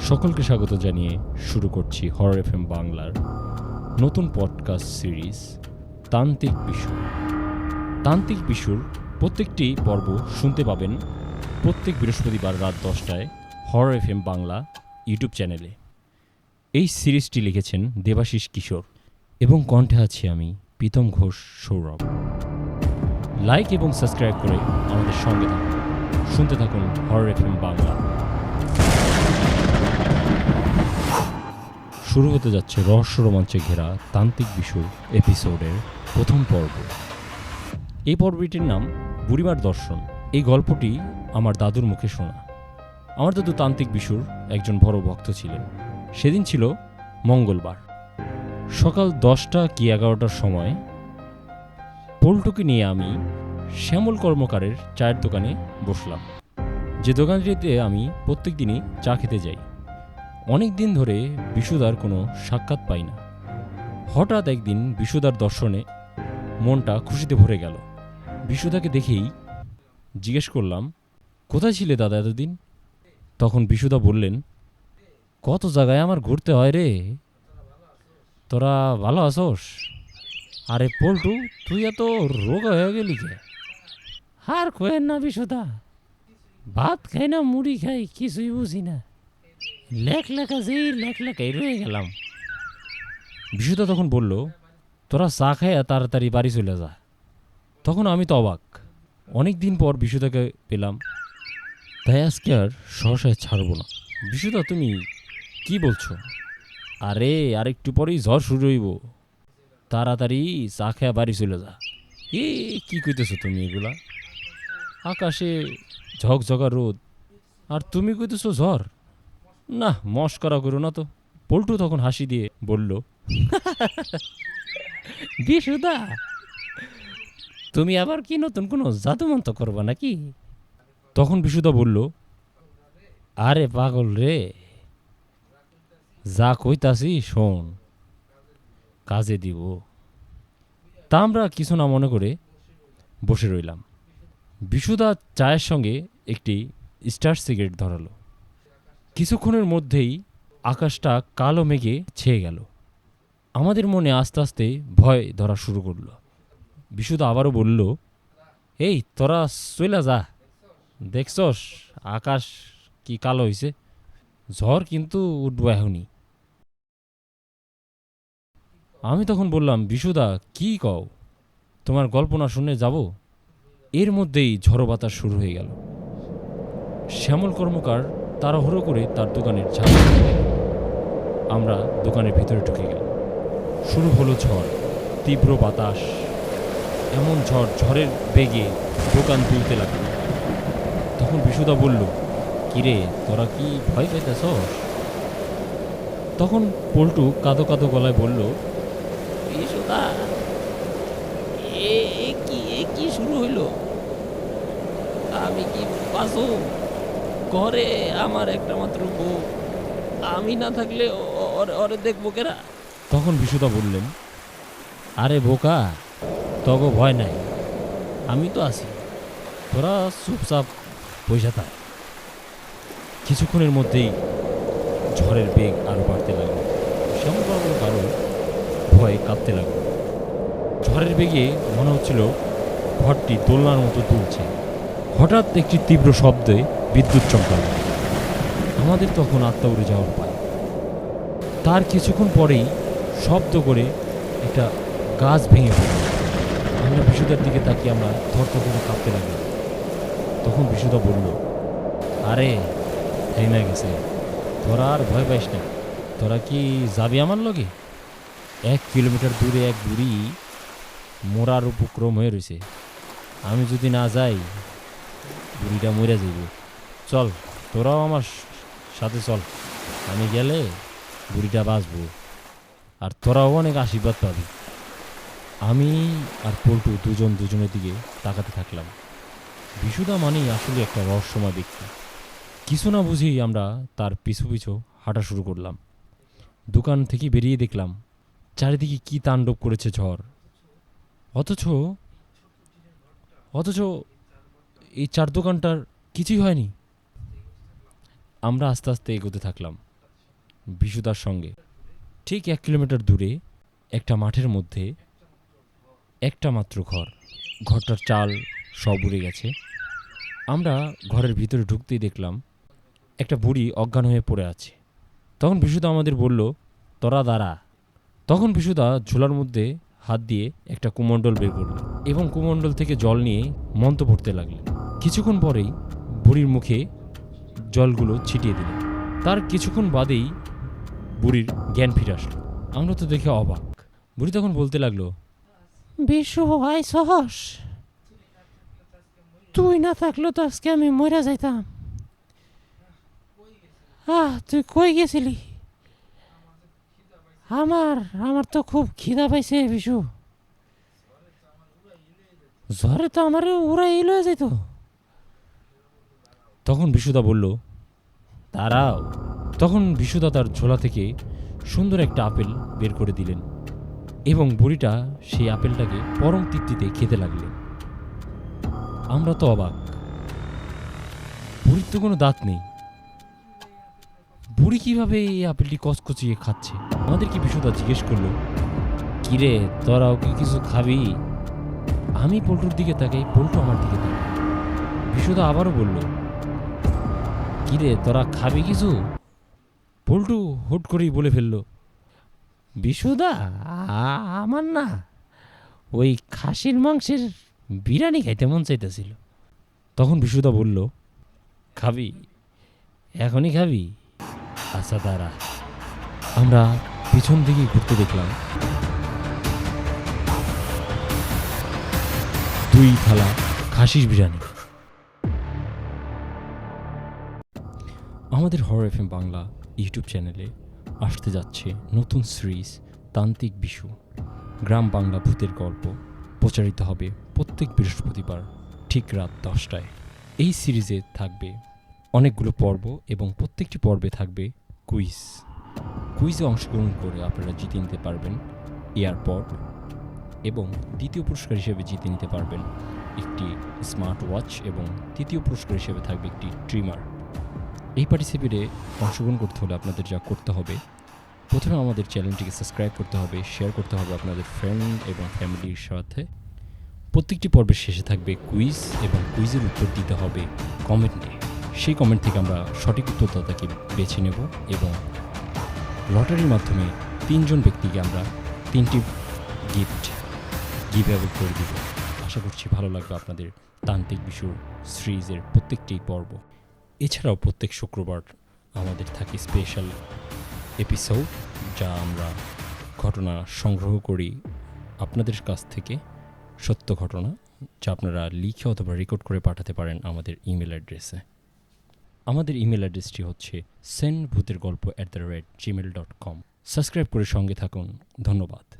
সকলকে স্বাগত জানিয়ে শুরু করছি হর এফ বাংলার নতুন পডকাস্ট সিরিজ তান্ত্রিক বিশু। তান্ত্রিক বিশুর প্রত্যেকটি পর্ব শুনতে পাবেন প্রত্যেক বৃহস্পতিবার রাত দশটায় হর এফ এম বাংলা ইউটিউব চ্যানেলে এই সিরিজটি লিখেছেন দেবাশিস কিশোর এবং কণ্ঠে আছি আমি প্রীতম ঘোষ সৌরভ। লাইক এবং সাবস্ক্রাইব করে আমাদের সঙ্গে থাকুন। শুনতে থাকুন হর এফ বাংলা। শুরু হতে যাচ্ছে রহস্য রোমাঞ্চে ঘেরা তান্ত্রিক বিশুর এপিসোডের প্রথম পর্ব। এই পর্বটির নাম বুড়িমার দর্শন। এই গল্পটি আমার দাদুর মুখে শোনা। আমার দাদু তান্ত্রিক বিশুর একজন বড় ভক্ত ছিলেন। সেদিন ছিল মঙ্গলবার। সকাল দশটা কি এগারোটার সময় পল্টুকে নিয়ে আমি শ্যামল কর্মকারের চায়ের দোকানে বসলাম। যে দোকানটিতে আমি প্রত্যেক দিনই চা খেতে যাই, অনেক দিন ধরে বিশুদার কোনো সাক্ষাৎ পাই না। হঠাৎ একদিন বিশুদার দর্শনে মনটা খুশিতে ভরে গেল। বিশুদাকে দেখেই জিজ্ঞেস করলাম, কোথায় ছিলে দাদা এতদিন? তখন বিশুদা বললেন, কত জায়গায় আমার ঘুরতে হয় রে। তোরা ভালো আছোস। আরে পল্টু, তুই এত রোগা হয়ে গেলি কে? আর কোয়েন না বিশুদা। ভাত খাই না, মুড়ি খাই, কিছুই বুঝি না। লেখ লেখা যেই লেখ লেখাই রয়ে গেলাম। বিশুদা তখন বলল, তোরা চা খাইয়া তাড়াতাড়ি বাড়ি চলে যা। তখন আমি তো অবাক। অনেক দিন পর বিশুদাকে পেলাম। তাই আজকে আর সহসায় ছাড়বো না। বিশুদা, তুমি কি বলছো? আরে, আর একটু পরেই ঝড় শুরু হইব। তাড়াতাড়ি চা খাইয়া বাড়ি চলে যা। এ, কি কইতেছো তুমি এগুলা? আকাশে ঝকঝকা রোদ। আর তুমি কইতেছো ঝড়? না মস্করা করো না তো। পল্টু তখন হাসি দিয়ে বলল, বিশুদা, তুমি আবার কি নতুন কোনো জাদুমন্ত করবা নাকি? তখন বিশুদা বলল, আরে পাগল রে, যা কইতাছি শোন, কাজে দিব। তা আমরা কিছু না মনে করে বসে রইলাম। বিশুদা চায়ের সঙ্গে একটি স্টার সিগারেট ধরালো। কিছুক্ষণের মধ্যেই আকাশটা কালো মেঘে ছেয়ে গেল। আমাদের মনে আস্তে আস্তে ভয় ধরা শুরু করল। বিশুদা আবারও বলল, এই, তোরা চইলা যা। দেখছস, আকাশ কি কালো হইছে? ঝড় কিন্তু উঠবো এখনই। আমি তখন বললাম, বিশুদা, কি কও? তোমার গল্প না শুনে যাব? এর মধ্যেই ঝড়ো বাতাস শুরু হয়ে গেল। শ্যামল কর্মকার তাড়াহুড়ো করে তার দোকানের ঝাঁপ আমরা দোকানের ভিতরে ঢুকে গেলাম। শুরু হলো ঝড়, তীব্র বাতাস। এমন ঝড় ঝড়ের বেগে দোকান তুলতে লাগল। তখন বিশুদা বলল, কিরে, তোরা কি ভয় পাইতেছ তখন পল্টু কাদো কাদো গলায় বলল, বিশুদা, এ কি কি শুরু হইল? আমি কি বাঁচো ঘরে আমার একটা মাত্র বউ। আমি না থাকলে ওরে- দেখব কেরা? তখন বিশুদা বললেন, আরে বোকা, তগো ভয় নাই। আমি তো আছি। তোরা চুপচাপ পয়সা থাক। কিছুক্ষণের মধ্যেই ঝড়ের বেগ আরও বাড়তে লাগল। শ্যামবাবুর কারও ভয়ে কাঁপতে লাগল। ঝড়ের বেগে মনে হচ্ছিল, ঘরটি দোলনার মতো দুলছে। হঠাৎ একটি তীব্র শব্দে বিদ্যুৎ চমকালো। আমাদের তখন আত্মা উড়ে যাওয়ার পায় তার কিছুক্ষণ পরেই শব্দ করে একটা গাছ ভেঙে পড়ল। আমরা বিশুদার দিকে তাকিয়ে আমরা থরথর করে কাঁপতে লাগলাম। তখন বিশুদা বলল, আরে থেমে গেছে। তোরা আর ভয় পাইস না। তোরা কি যাবি আমার লগে? এক কিলোমিটার দূরে এক বুড়ি মোরার উপক্রম হয়ে রয়েছে। আমি যদি না যাই বুড়িটা মরে যাইব। চল, তোরাও আমার সাথে চল। আমি গেলে বুড়িটা বাঁচবো। আর তোরাও অনেক আশীর্বাদ পাবি। আমি আর পল্টু দুজন দুজনের দিকে তাকাতে থাকলাম। বিশুদা মানেই আসলে একটা রহস্যময় ব্যক্তি। কিছু না বুঝেই আমরা তার পিছু পিছু হাঁটা শুরু করলাম। দোকান থেকে বেরিয়ে দেখলাম, চারিদিকে কি তাণ্ডব করেছে ঝড়। অথচ অথচ এই চার দোকানটার কিছুই হয়নি। আমরা আস্তে আস্তে এগোতে থাকলাম বিশুদার সঙ্গে। ঠিক এক কিলোমিটার দূরে একটা মাঠের মধ্যে একটা মাত্র ঘর। ঘরটার চাল সব উড়ে গেছে। আমরা ঘরের ভিতরে ঢুকতেই দেখলাম একটা বুড়ি অজ্ঞান হয়ে পড়ে আছে। তখন বিশুদা আমাদের বলল, তোরা দাঁড়া। তখন বিশুদা ঝোলার মধ্যে হাত দিয়ে একটা কুমণ্ডল বের করল এবং কুমণ্ডল থেকে জল নিয়ে মন্ত্র পড়তে লাগলেন। কিছুক্ষণ পরেই বুড়ির মুখে জলগুলো ছিটিয়ে দিলেন তার কিছুক্ষণ বাদেই বুড়ির জ্ঞান ফিরে আসলো। আমরা তো দেখে অবাক। বুড়ি তখন বলতে লাগল আই সহস, তুই না থাকলে তো আজকে আমি মরে যাইতাম। আহ, তুই কই গেছিলি? আমার আমার তো খুব খিদা পাইছে বিশু। জ্বরে তো আমার উড়াই লয়ে যেত তখন বিশুদা বলল তারাও তখন বিশুদা তার ঝোলা থেকে সুন্দর একটা আপেল বের করে দিলেন এবং বুড়িটা সেই আপেলটাকে পরম তৃপ্তিতে খেতে লাগলেন। আমরা তো অবাক। বুড়ির তো কোনো দাঁত নেই। বুড়ি কীভাবে এই আপেলটি কচকচিয়ে খাচ্ছে? আমাদেরকে বিশুদা জিজ্ঞেস করল, কিরে তোরাও কি কিছু খাবি? আমি পল্টুর দিকে তাকাই, পল্টু আমার দিকে তাকাই বিশুদা আবারও বলল কিরে, তোরা খাবি কিছু? পল্টু হুট করেই বলে ফেলল, বিশুদা আমার না ওই খাসির মাংসের বিরিয়ানি খাইতে মন চাইতেছিল। তখন বিশুদা বলল, খাবি? এখনই খাবি? আচ্ছা দাঁড়া। আমরা পিছন দিকে ঘুরতে দেখলাম। দুই থালা খাসির বিরিয়ানি। আমাদের হর এফ এম বাংলা ইউটিউব চ্যানেলে আসতে যাচ্ছে নতুন সিরিজ তান্ত্রিক বিশু। গ্রাম বাংলা ভূতের গল্প প্রচারিত হবে প্রত্যেক বৃহস্পতিবার ঠিক রাত দশটায়। এই সিরিজে থাকবে অনেকগুলো পর্ব এবং প্রত্যেকটি পর্বে থাকবে কুইজ কুইজে অংশগ্রহণ করে আপনারা জিতে নিতে পারবেন এয়ারপড এবং দ্বিতীয় পুরস্কার হিসেবে জিতে নিতে পারবেন একটি স্মার্ট ওয়াচ এবং তৃতীয় পুরস্কার হিসেবে থাকবে একটি ট্রিমার এই পার্টিসিপেটে অংশগ্রহণ করতে হলে আপনাদের যা করতে হবে, প্রথমে আমাদের চ্যানেলটিকে সাবস্ক্রাইব করতে হবে শেয়ার করতে হবে আপনাদের ফ্রেন্ড এবং ফ্যামিলির সাথে। প্রত্যেকটি পর্বের শেষে থাকবে কুইজ এবং কুইজের উত্তর দিতে হবে কমেন্টে সেই কমেন্ট থেকে আমরা সঠিক উত্তরদাতাকে বেছে নেব এবং লটারির মাধ্যমে তিনজন ব্যক্তিকে আমরা তিনটি গিফট গিভ করে দিব। আশা করছি ভালো লাগবে আপনাদের তান্ত্রিক বিশুর সিরিজের প্রত্যেকটি পর্ব। এছাড়াও প্রত্যেক শুক্রবার আমাদের থাকে স্পেশাল এপিসোড যা আমরা ঘটনা সংগ্রহ করি আপনাদের কাছ থেকে, সত্য ঘটনা যা আপনারা লিখে অথবা রেকর্ড করে পাঠাতে পারেন আমাদের ইমেল অ্যাড্রেসে আমাদের ইমেল অ্যাড্রেসটি হচ্ছে সেন ভূতের গল্প at the rate Gmail dot com subscribe করে সঙ্গে থাকুন। ধন্যবাদ।